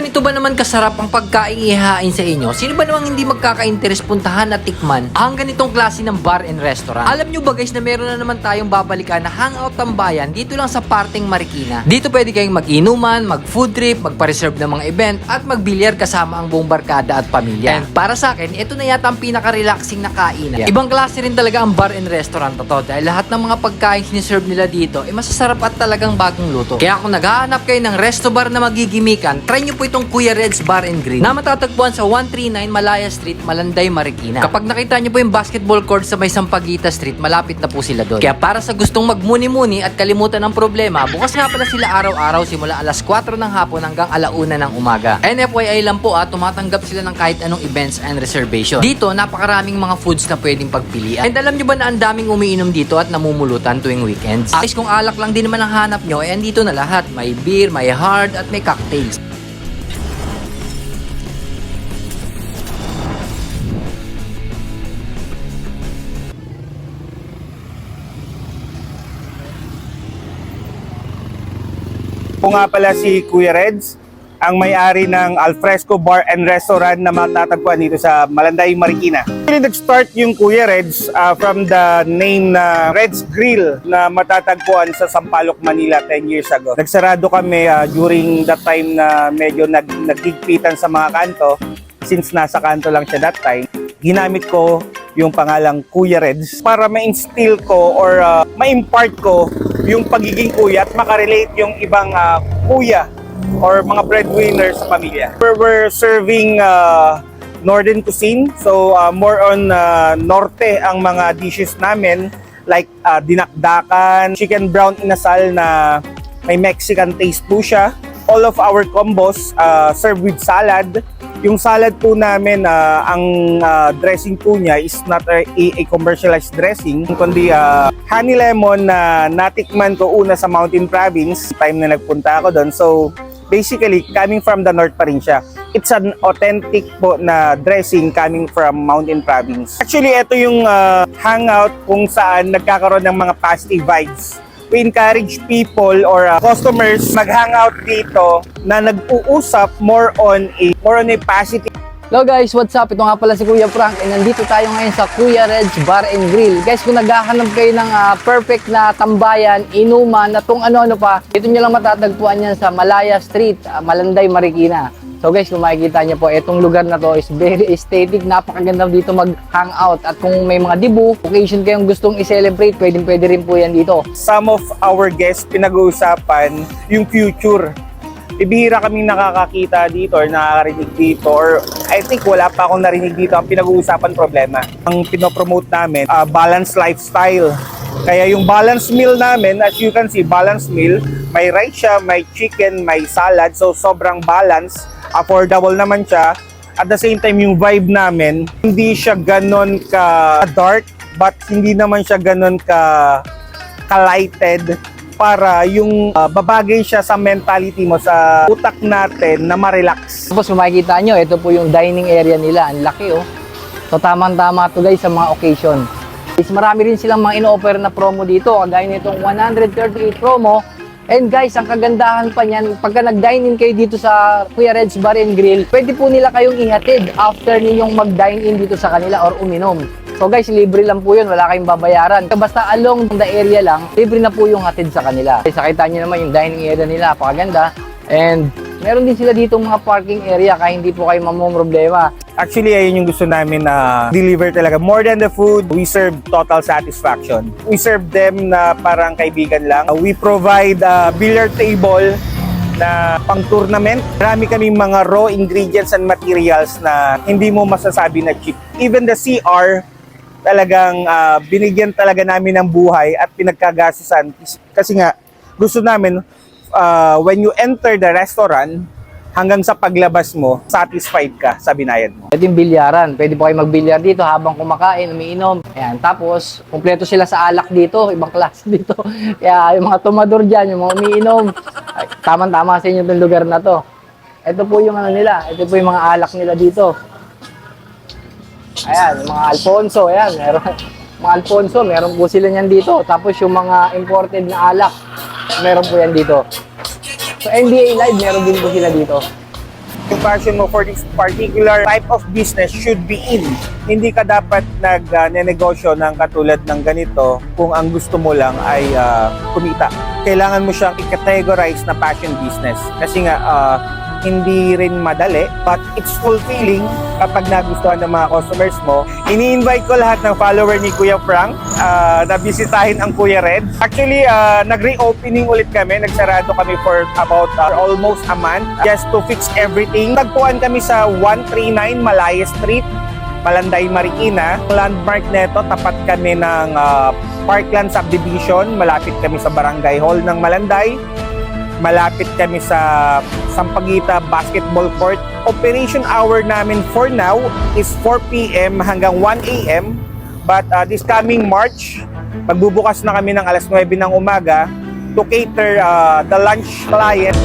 ganito ba naman kasarap ang pagkain ihahain sa inyo, sino ba namang hindi magkaka-interest puntahan at tikman ang ganitong klase ng bar and restaurant? Alam nyo ba guys na meron na naman tayong babalikan na hangout tambayan dito lang sa parteng Marikina. Dito pwede kayong mag-inuman, mag-food trip, magpa-reserve ng mga event at magbilyar kasama ang buong barkada at pamilya. And para sa akin, ito na yata ang pinaka-relaxing na kainan. Ibang klase rin talaga ang bar and restaurant na to dahil lahat ng mga pagkain siniserve nila dito ay masasarap at talagang bagong luto. Kaya kung naghahanap kayo ng resto bar na magigimikan, try nyo po itong Kuya Red's Bar and Grill na matatagpuan sa 139 Malaya Street, Malanday, Marikina. Kapag nakita nyo po yung basketball court sa may Sampaguita Street, malapit na po sila doon. Kaya para sa gustong magmuni-muni at kalimutan ng problema, bukas nga pala sila araw-araw simula alas 4 ng hapon hanggang alauna ng umaga. And FYI lang po at tumatanggap sila ng kahit anong events and reservation. Dito, napakaraming mga foods na pwedeng pagpilian. And alam nyo ba na ang daming umiinom dito at namumulutan tuwing weekends? At kung alak lang din naman ang hanap nyo, eh andito na lahat. May beer, may hard at may cocktails. Ako nga pala si Kuya Reds, ang may-ari ng Alfresco Bar and Restaurant na matatagpuan dito sa Malanday, Marikina. Actually, nag-start yung Kuya Reds uh, from the name na Reds Grill na matatagpuan sa Sampaloc, Manila 10 years ago. Nagsarado kami uh, during that time na medyo nag nagigpitan sa mga kanto since nasa kanto lang siya that time. Ginamit ko yung pangalang Kuya Reds para ma-instill ko or uh, ma-impart ko yung pagiging kuya at makarelate yung ibang uh, kuya or mga breadwinners sa pamilya. We're, we're serving uh, northern cuisine, so uh, more on uh, norte ang mga dishes namin like uh, dinakdakan, chicken brown inasal na may Mexican taste po siya. All of our combos uh, served with salad. Yung salad po namin, uh, ang uh, dressing po niya is not a, a commercialized dressing, kundi uh, honey lemon na natikman ko una sa Mountain Province, time na nagpunta ako doon. So, basically, coming from the north pa rin siya. It's an authentic po na dressing coming from Mountain Province. Actually, ito yung uh, hangout kung saan nagkakaroon ng mga positive vibes we encourage people or uh, customers mag-hangout dito na nag-uusap more on a more on a positive Hello guys, what's up? Ito nga pala si Kuya Frank and nandito tayo ngayon sa Kuya Red's Bar and Grill. Guys, kung naghahanap kayo ng ah, perfect na tambayan, inuman, at kung ano-ano pa, dito nyo lang matatagpuan yan sa Malaya Street, ah, Malanday, Marikina. So guys, kung makikita nyo po, itong lugar na to is very aesthetic, napakaganda dito mag-hangout. At kung may mga dibu, occasion kayong gustong i-celebrate, pwedeng pwede rin po yan dito. some of our guests pinag-uusapan yung future. Ibihira kaming nakakakita dito or nakakarinig dito or I think wala pa akong narinig dito ang pinag-uusapan problema. Ang pinopromote namin, uh, balanced lifestyle. Kaya yung balance meal namin, as you can see, balance meal, may rice siya, may chicken, may salad, so sobrang balance, affordable naman siya. At the same time, yung vibe namin, hindi siya ganon ka dark, but hindi naman siya ganon ka ka-lighted para yung uh, babagay siya sa mentality mo, sa utak natin na ma-relax. Tapos kung makikita nyo, ito po yung dining area nila. Ang laki oh. So tamang-tama to guys sa mga occasion. Guys, marami rin silang mga ino-offer na promo dito. Kagaya nitong 138 promo. And guys, ang kagandahan pa niyan, pagka nag-dine in kayo dito sa Kuya Red's Bar and Grill, pwede po nila kayong ihatid after ninyong mag-dine in dito sa kanila or uminom. So guys, libre lang po yun, wala kayong babayaran. Basta along the area lang, libre na po yung hatid sa kanila. Guys, nakita nyo naman yung dining area nila, napakaganda. And meron din sila dito mga parking area kaya hindi po kayo mamumroblema. Actually, ayun yung gusto namin na deliver talaga. More than the food, we serve total satisfaction. We serve them na parang kaibigan lang. We provide a billiard table na pang tournament. Marami kaming mga raw ingredients and materials na hindi mo masasabi na cheap. Even the CR, talagang ah, binigyan talaga namin ng buhay at pinagkagasusan. Kasi nga, gusto namin, ah, when you enter the restaurant, hanggang sa paglabas mo, satisfied ka sa binayad mo. Ito yung bilyaran. Pwede po kayo magbilyar dito habang kumakain, umiinom. Ayan. Tapos, kumpleto sila sa alak dito. Ibang klase dito. Kaya yung mga tumador dyan, yung mga umiinom, tamang-tama sa inyo itong lugar na to. Ito po yung ano nila. Ito po yung mga alak nila dito. Ayan, yung mga Alfonso. Ayan, meron. Mga Alfonso, meron po sila niyan dito. Tapos yung mga imported na alak, meron po yan dito. So NBA Live, meron din po sila dito. passion mo for this particular type of business should be in. Hindi ka dapat nag-negosyo ng katulad ng ganito kung ang gusto mo lang ay ah, kumita. Kailangan mo siyang i-categorize na passion business. Kasi nga, ah, hindi rin madali, but it's fulfilling kapag nagustuhan ng mga customers mo. Ini-invite ko lahat ng follower ni Kuya Frank ah, na bisitahin ang Kuya Red. Actually, ah, nag-reopening ulit kami. Nagsarado kami for about ah, almost a month just to fix everything. Tagpuan kami sa 139 Malaya Street, Malanday, Marikina. Landmark neto, tapat kami ng ah, Parkland Subdivision. Malapit kami sa Barangay Hall ng Malanday malapit kami sa Sampaguita Basketball Court. Operation hour namin for now is 4 p.m. hanggang 1 a.m. But uh, this coming March, magbubukas na kami ng alas 9 ng umaga to cater uh, the lunch client.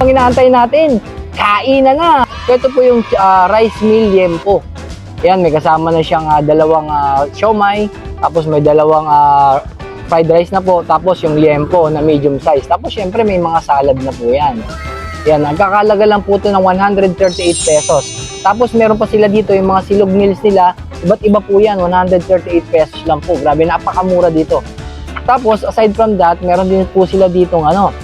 Ang inaantay natin, kainan na. Ito po yung ah, rice meal yempo. Yan, may kasama na siyang ah, dalawang uh, siomay, tapos may dalawang ah, fried rice na po, tapos yung liempo na medium size. Tapos syempre may mga salad na po yan. Yan, nagkakalaga lang po ito ng 138 pesos. Tapos meron pa sila dito yung mga silog meals nila. Iba't iba po yan, 138 pesos lang po. Grabe, napakamura dito. Tapos aside from that, meron din po sila dito ano,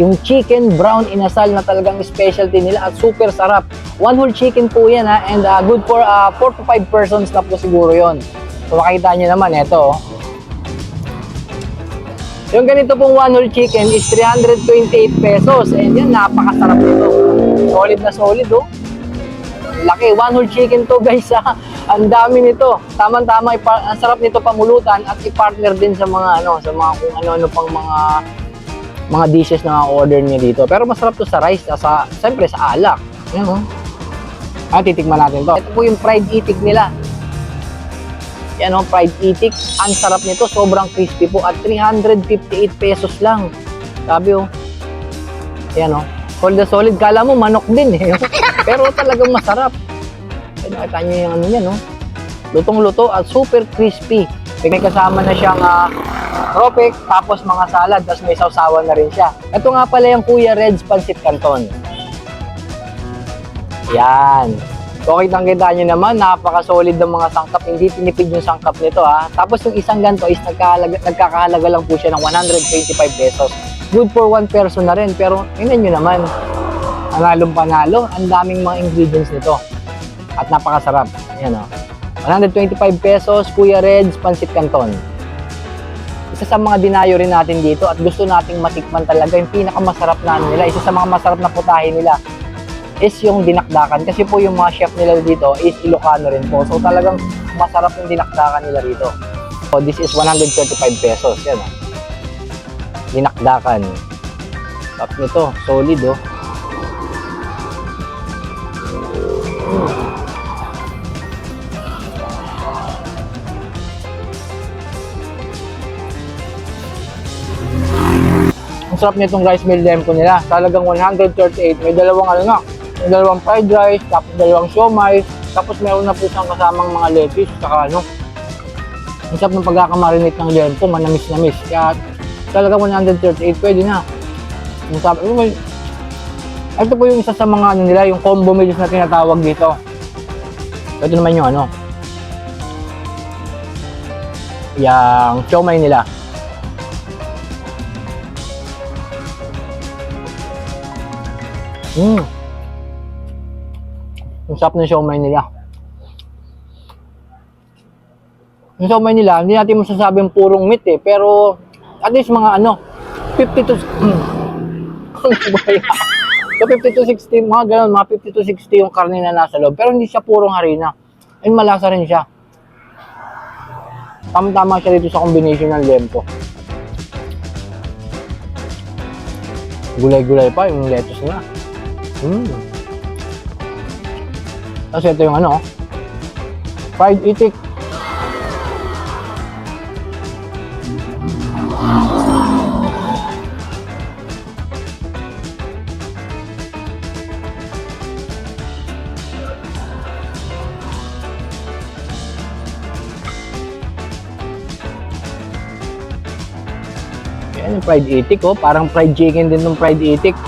yung chicken brown inasal na talagang specialty nila at super sarap. One whole chicken po yan ha, and uh, good for 4 to 5 persons na po siguro yon. So makita nyo naman, ito oh. Yung ganito pong one whole chicken is 328 pesos. And yan, napakasarap nito. Solid na solid, oh. Laki, one whole chicken to guys, ha. Ang dami nito. Tama-tama, ang sarap nito pamulutan at i-partner din sa mga ano, sa mga kung ano-ano pang mga mga dishes na order niya dito. Pero masarap to sa rice, at sa siyempre sa alak. Yan, oh. Ah, titikman natin to. Ito po yung fried itik nila. Yan o, fried itik. Ang sarap nito, sobrang crispy po at 358 pesos lang. Sabi o. Yan o. Solid na solid. Kala mo manok din eh. Pero talagang masarap. Ay, nakita nyo yung ano yan o. Lutong-luto at super crispy. May kasama na siyang uh, ropek, tapos mga salad, tapos may sausawan na rin siya. Ito nga pala yung Kuya Red's Pancit Canton. Yan. So, kitang-kita nyo naman, napaka-solid ng mga sangkap. Hindi tinipid yung sangkap nito, ha. Tapos, yung isang ganito is nagkahalaga, nagkakahalaga lang po siya ng 125 pesos. Good for one person na rin. Pero, tingnan nyo naman, panalong panalo. Ang daming mga ingredients nito. At napakasarap. Yan, o. 125 pesos, Kuya Reds, Pancit Canton. Isa sa mga dinayo rin natin dito at gusto nating matikman talaga yung pinakamasarap na ano nila. Isa sa mga masarap na putahe nila is yung dinakdakan. Kasi po yung mga chef nila dito is Ilocano rin po. So talagang masarap yung dinakdakan nila rito. So this is 135 pesos. Yan oh. Dinakdakan. Top nito. Solid oh. Ang sarap nitong rice meal lempo nila. Talagang 138. May dalawang ano may dalawang fried rice, tapos dalawang siomay, tapos meron na po siyang kasamang mga lettuce, saka ano. Ang sarap ng pagkakamarinate ng lempo, manamis-namis. Kaya talagang 138, pwede na. Ang sarap, ito po yung isa sa mga ano nila, yung combo meals na tinatawag dito. Ito naman yung ano, yung siomay nila. Mm. Ang sarap ng siomay nila. Yung siomay nila, hindi natin masasabing purong meat eh, pero at least mga ano, 50 to... So 50 to 60, mga ganun, mga 50 to 60 yung karne na nasa loob. Pero hindi siya purong harina. And malasa rin siya. Tama-tama siya dito sa combination ng lempo. Gulay-gulay pa yung lettuce niya. Mm. Tapos ito yung ano, fried itik. Yan yung fried itik oh, parang fried chicken din ng fried itik.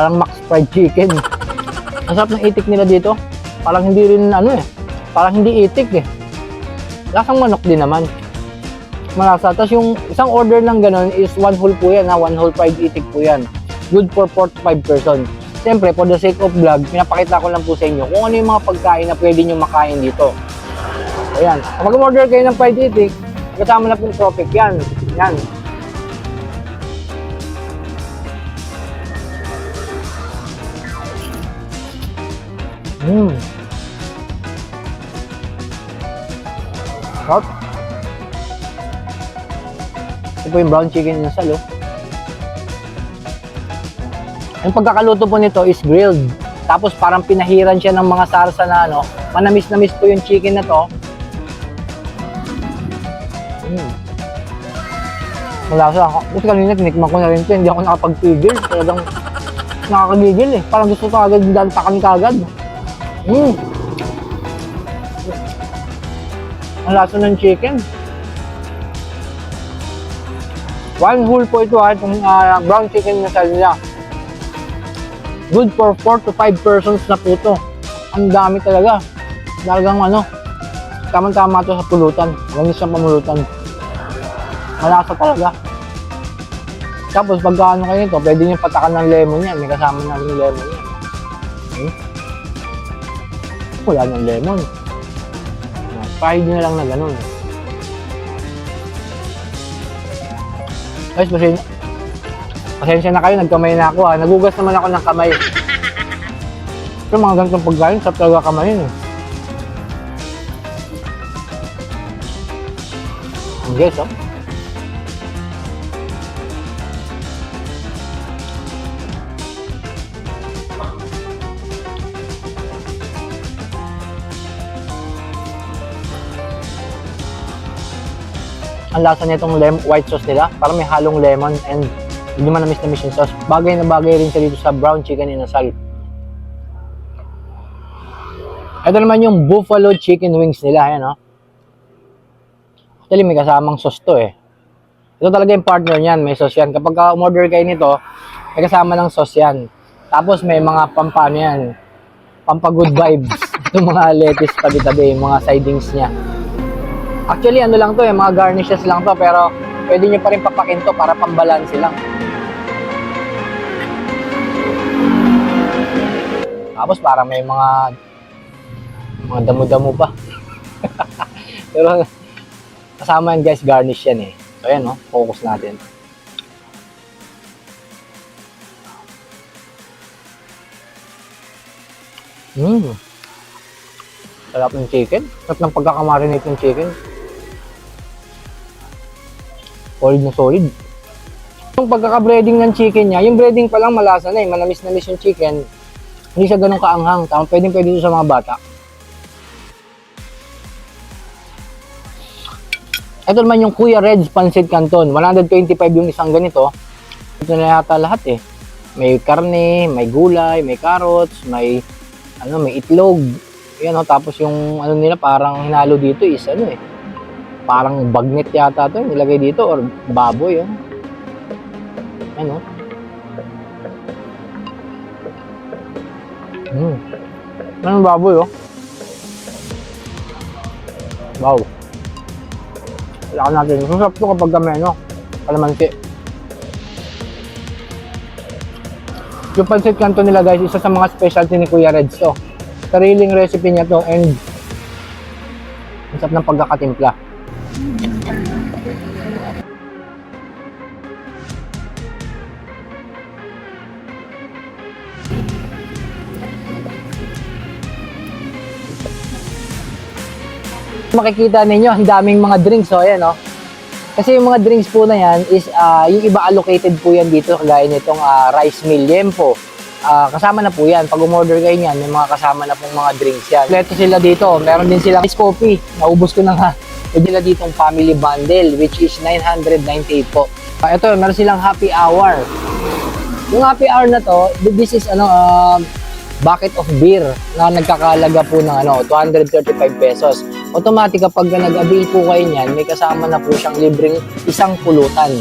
Parang Max Fried Chicken. Ang sarap ng itik nila dito. Parang hindi rin ano eh. Parang hindi itik eh. Lasang manok din naman. Malasa. Tapos yung isang order ng ganun is one whole po yan ha. One whole fried itik po yan. Good for 4 to 5 person. Siyempre, for the sake of vlog, pinapakita ko lang po sa inyo kung ano yung mga pagkain na pwede nyo makain dito. Ayan. Kapag order kayo ng fried itik, kasama na pong tropic yan. Yan. Mmm. Sarap. Ito po yung brown chicken na salo. Yung pagkakaluto po nito is grilled. Tapos parang pinahiran siya ng mga sarsa na ano. Manamis-namis po yung chicken na to. Mm. Malasa ako. Buti kanina tinikman ko na rin ito. Hindi ako nakapagpigil. Talagang nakakagigil eh. Parang gusto ko agad dantakan kagad. Mm. Ang lasa ng chicken. One whole po ito ha, itong ah, brown chicken na nila. Good for 4 to 5 persons na po ito. Ang dami talaga. Talagang ano, tama-tama to sa pulutan. Huwag siyang pamulutan. Malasa talaga. Tapos pagka ano kayo nito, pwede nyo patakan ng lemon yan. May kasama na rin lemon yan. Wala ng lemon. Fried na lang na ganun. Guys, pasensya, pasensya na kayo, nagkamay na ako ha. Nagugas naman ako ng kamay. Pero mga ganitong pagkain, sa talaga kamayin eh. Ang guys, oh. Ang lasa nitong lem- white sauce nila. Parang may halong lemon and hindi man na-miss na miss yung sauce. Bagay na bagay rin siya dito sa brown chicken inasal. Ito naman yung buffalo chicken wings nila. Ayan, oh. Actually, may kasamang sauce to eh. Ito talaga yung partner niyan. May sauce yan. Kapag ka umorder kayo nito, may kasama ng sauce yan. Tapos may mga pampano yan. Pampa good vibes. Yung mga lettuce tabi-tabi, yung mga sidings niya. Actually, ano lang to eh, mga garnishes lang to, pero pwede nyo pa rin papakin to para pambalansi lang. Tapos parang may mga mga damo-damo pa. pero kasama yan guys, garnish yan eh. So ayan no, focus natin. Mmm. Sarap ng chicken. Sarap ng pagkakamarinate ng chicken. Solid na solid. Yung pagkaka-breading ng chicken niya, yung breading pa lang malasa na eh. Manamis-namis yung chicken. Hindi siya ganun kaanghang. Tama, pwedeng pwede sa mga bata. Ito naman yung Kuya Red's Pancit Canton. 125 yung isang ganito. Ito na yata lahat eh. May karne, may gulay, may carrots, may ano, may itlog, yan o, tapos yung ano nila parang hinalo dito is ano eh. Parang bagnet yata to nilagay dito or baboy yun. Ano? Hmm. Ano baboy oh? Wow. Kailangan natin. Masarap to kapag kami ano, kalamansi. Yung pancit canton nila guys, isa sa mga specialty ni Kuya Reds to. Sariling recipe niya to and sarap ng pagkakatimpla. Makikita ninyo, ang daming mga drinks. So, ayan, oh. Kasi yung mga drinks po na yan is, ah, yung iba allocated po yan dito, kagaya nitong ah, rice meal yempo. Ah, kasama na po yan. Pag umorder kayo niyan, may mga kasama na pong mga drinks yan. Kompleto sila dito. Meron din silang ice coffee. Naubos ko na nga. May dila ditong family bundle, which is 998 po. Ah, ito, meron silang happy hour. Yung happy hour na to, this is ano, ah, bucket of beer na nagkakalaga po ng ano, 235 pesos. Automatic kapag nag-avail po kayo niyan, may kasama na po siyang libreng isang pulutan.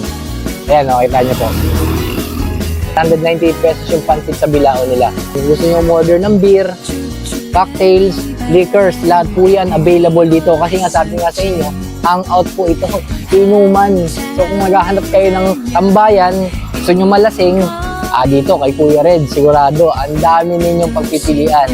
Ayan, o, kita niyo po. 198 pesos yung pansit sa bilao nila. Kung gusto nyo order ng beer, cocktails, liquors, lahat po yan available dito. Kasi nga sabi nga sa inyo, hang out po ito, inuman. So kung maghahanap kayo ng tambayan, gusto nyo malasing, ah dito kay Kuya Red, sigurado, ang dami ninyong pagpipilian.